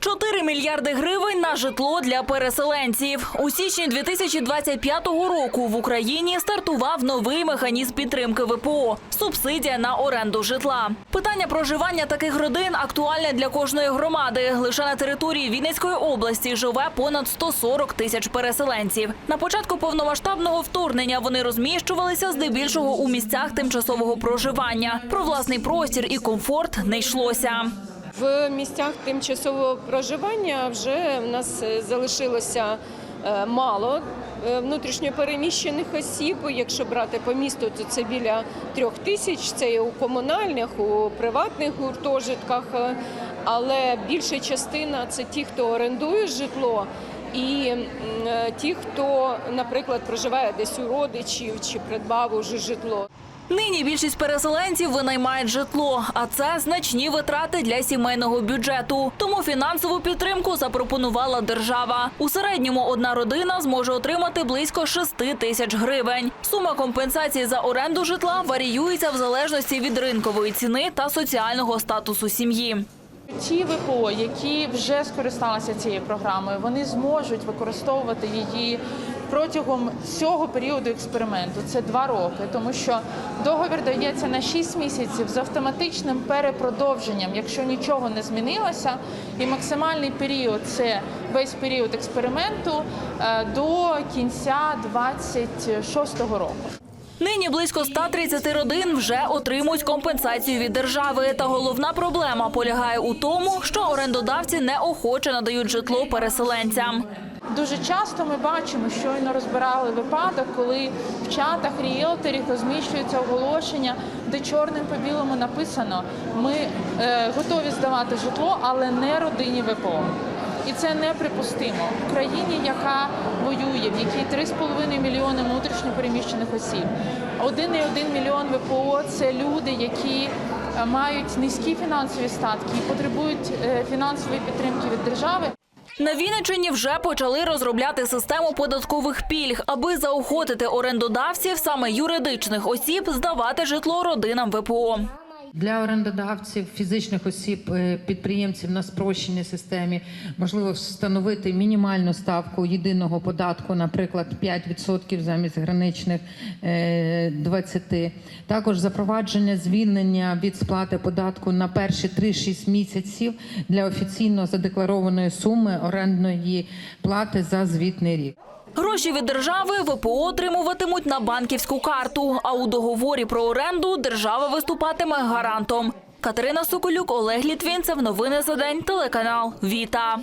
4 мільярди гривень на житло для переселенців. У січні 2025 року в Україні стартував новий механізм підтримки ВПО – субсидія на оренду житла. Питання проживання таких родин актуальне для кожної громади. Лише на території Вінницької області живе понад 140 тисяч переселенців. На початку повномасштабного вторгнення вони розміщувалися здебільшого у місцях тимчасового проживання. Про власний простір і комфорт не йшлося. В місцях тимчасового проживання вже в нас е, залишилося е, мало е, внутрішньопереміщених осіб. Якщо брати по місту, то це біля трьох тисяч. Це і у комунальних, у приватних гуртожитках. Але більша частина це ті, хто орендує житло. І ті, хто, наприклад, проживає десь у родичів чи придбав уже житло. Нині більшість переселенців винаймають житло, а це значні витрати для сімейного бюджету. Тому фінансову підтримку запропонувала держава. У середньому одна родина зможе отримати близько 6 тисяч гривень. Сума компенсації за оренду житла варіюється в залежності від ринкової ціни та соціального статусу сім'ї. Ті ВПО, які вже скористалися цією програмою, вони зможуть використовувати її протягом всього періоду експерименту. Це два роки, тому що договір дається на 6 місяців з автоматичним перепродовженням, якщо нічого не змінилося, і максимальний період це весь період експерименту е, до кінця 26-го року. Нині близько 130 родин вже отримують компенсацію від держави. Та головна проблема полягає у тому, що орендодавці неохоче надають житло переселенцям. Дуже часто ми бачимо, щойно розбирали випадок, коли в чатах ріелторів розміщуються оголошення, де чорним по білому написано: ми е, готові здавати житло, але не родині ВПО. І це неприпустимо в країні, яка воює, в якій 3,5 мільйони внутрішньо переміщених осіб. 1,1 мільйон ВПО це люди, які е, мають низькі фінансові статки і потребують е, фінансової підтримки від держави. На Вінниччині вже почали розробляти систему податкових пільг, аби заохотити орендодавців, саме юридичних осіб, здавати житло родинам ВПО. Для орендодавців, фізичних осіб, е, підприємців на спрощеній системі можливо встановити мінімальну ставку єдиного податку, наприклад, 5% замість граничних е, 20%. Також запровадження звільнення від сплати податку на перші 3-6 місяців для офіційно задекларованої суми орендної плати за звітний рік. Гроші від держави ВПО отримуватимуть на банківську карту. А у договорі про оренду держава виступатиме гарантом. Катерина Соколюк, Олег Літвінцев. Новини за день. Телеканал Віта.